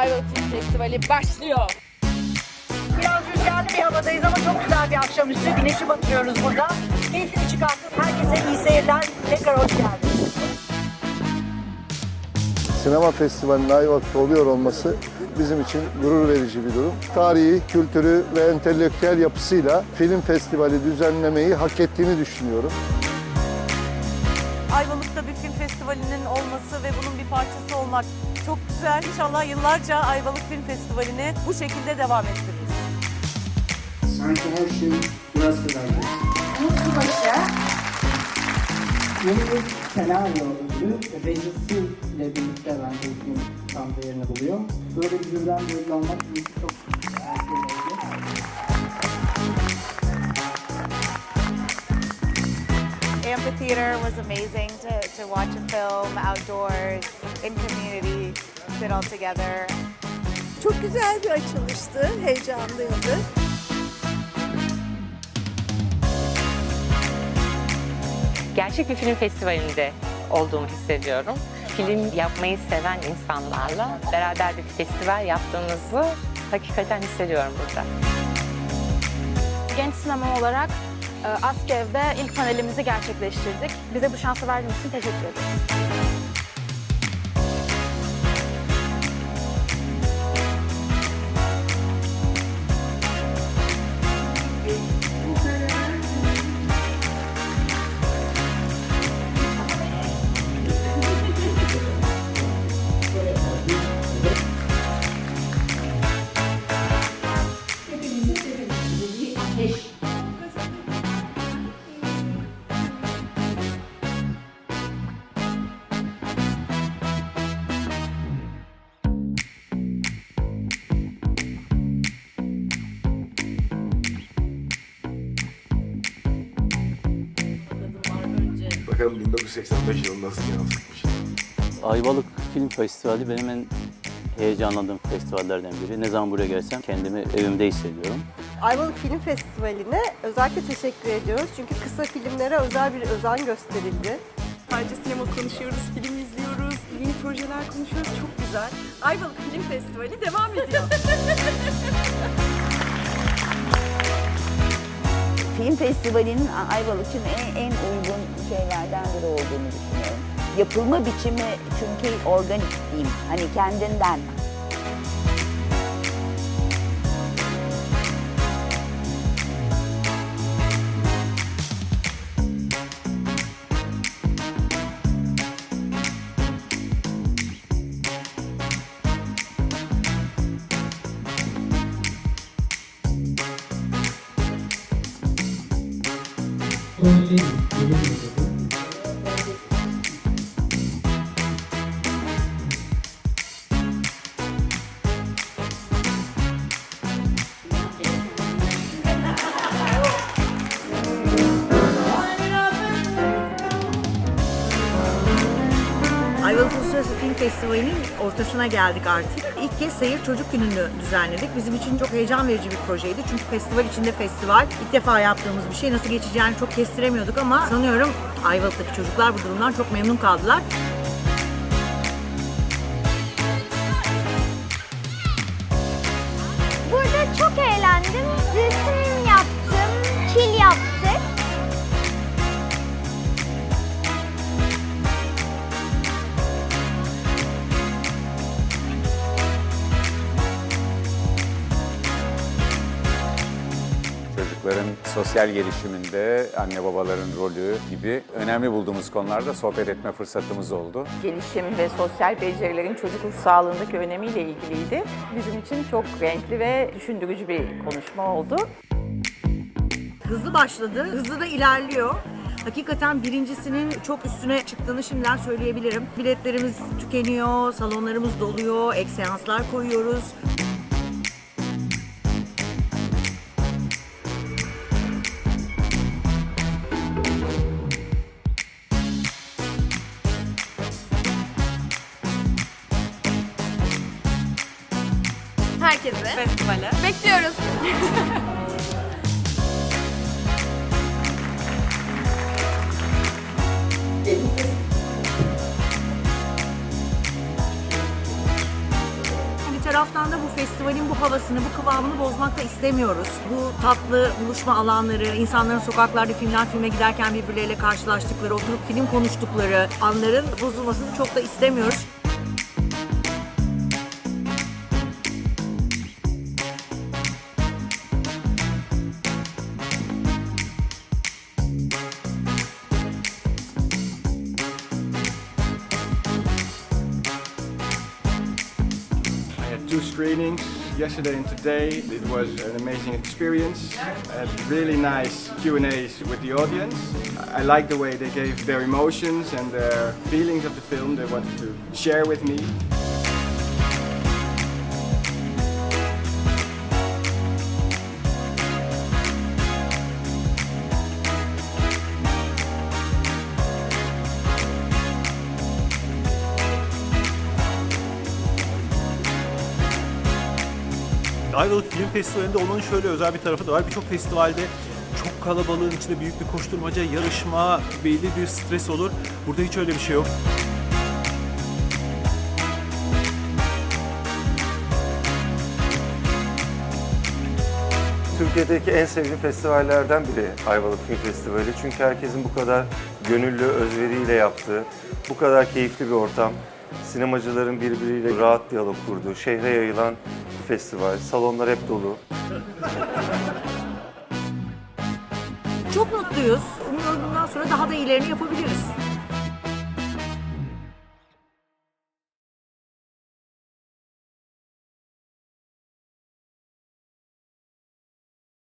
Ayvalık Film Festivali başlıyor. Biraz rüzgarlı bir havadayız ama çok güzel bir akşamüstü. Güneşi batırıyoruz burada. Keyfini çıkarttık. Herkese iyi seyirler. Tekrar hoş geldiniz. Sinema Festivali'nin Ayvalık'ta oluyor olması bizim için gurur verici bir durum. Tarihi, kültürü ve entelektüel yapısıyla film festivali düzenlemeyi hak ettiğini düşünüyorum. Ayvalık'ta bir film festivalinin olması ve bunun bir parçası olmak çok güzel. İnşallah yıllarca Ayvalık Film Festivali'ni bu şekilde devam ettiririz. Sanki her şey biraz kadar geçti. Mutlubaşı. Yeni bir senaryo ödülü rejisiyle birlikte bence bu film tam da yerini buluyor. Böyle bir olmak bizim için çok erken oldu. amphitheater was amazing to, to watch a film outdoors in community sit all together Çok güzel bir açılıştı, heyecanlıydı. gerçek bir film festivalinde olduğumu hissediyorum. Film yapmayı seven insanlarla beraber bir festival yaptığımızı hakikaten hissediyorum burada. Genç sinema olarak Askev'de ilk panelimizi gerçekleştirdik. Bize bu şansı verdiğiniz için teşekkür ederim. Bakalım 1985 yılında nasıl yansıtmış. Ayvalık Film Festivali benim en heyecanlandığım festivallerden biri. Ne zaman buraya gelsem kendimi evimde hissediyorum. Ayvalık Film Festivali'ne özellikle teşekkür ediyoruz. Çünkü kısa filmlere özel bir özen gösterildi. Sadece sinema konuşuyoruz, film izliyoruz, yeni projeler konuşuyoruz. Çok güzel. Ayvalık Film Festivali devam ediyor. Film festivalinin Ayvalık için en, en uygun şeylerden biri olduğunu düşünüyorum. Yapılma biçimi çünkü organik diyeyim. Hani kendinden. Son şey, bilim yıldızı. Ayvalık Festivali'nin ortasına geldik artık. İlk kez Seyir Çocuk Günü'nü düzenledik. Bizim için çok heyecan verici bir projeydi. Çünkü festival içinde festival. İlk defa yaptığımız bir şey. Nasıl geçeceğini çok kestiremiyorduk ama sanıyorum Ayvalık'taki çocuklar bu durumdan çok memnun kaldılar. Sosyal gelişiminde anne babaların rolü gibi önemli bulduğumuz konularda sohbet etme fırsatımız oldu. Gelişim ve sosyal becerilerin çocuk ruh sağlığındaki önemiyle ilgiliydi. Bizim için çok renkli ve düşündürücü bir konuşma oldu. Hızlı başladı, hızlı da ilerliyor. Hakikaten birincisinin çok üstüne çıktığını şimdiden söyleyebilirim. Biletlerimiz tükeniyor, salonlarımız doluyor, ek seanslar koyuyoruz. Herkese Festivale. bekliyoruz. Bir taraf taraftan da bu festivalin bu havasını, bu kıvamını bozmak da istemiyoruz. Bu tatlı buluşma alanları, insanların sokaklarda filmden filme giderken birbirleriyle karşılaştıkları, oturup film konuştukları anların bozulmasını çok da istemiyoruz. Two screenings yesterday and today. It was an amazing experience. I had really nice Q&As with the audience. I like the way they gave their emotions and their feelings of the film they wanted to share with me. Ayvalık Film Festivali'nde onun şöyle özel bir tarafı da var. Birçok festivalde çok kalabalığın içinde büyük bir koşturmaca, yarışma, belli bir stres olur. Burada hiç öyle bir şey yok. Türkiye'deki en sevdiğim festivallerden biri Ayvalık Film Festivali. Çünkü herkesin bu kadar gönüllü, özveriyle yaptığı, bu kadar keyifli bir ortam, sinemacıların birbiriyle rahat diyalog kurduğu, şehre yayılan festival. Salonlar hep dolu. Çok mutluyuz. Umuyoruz bundan sonra daha da iyilerini yapabiliriz.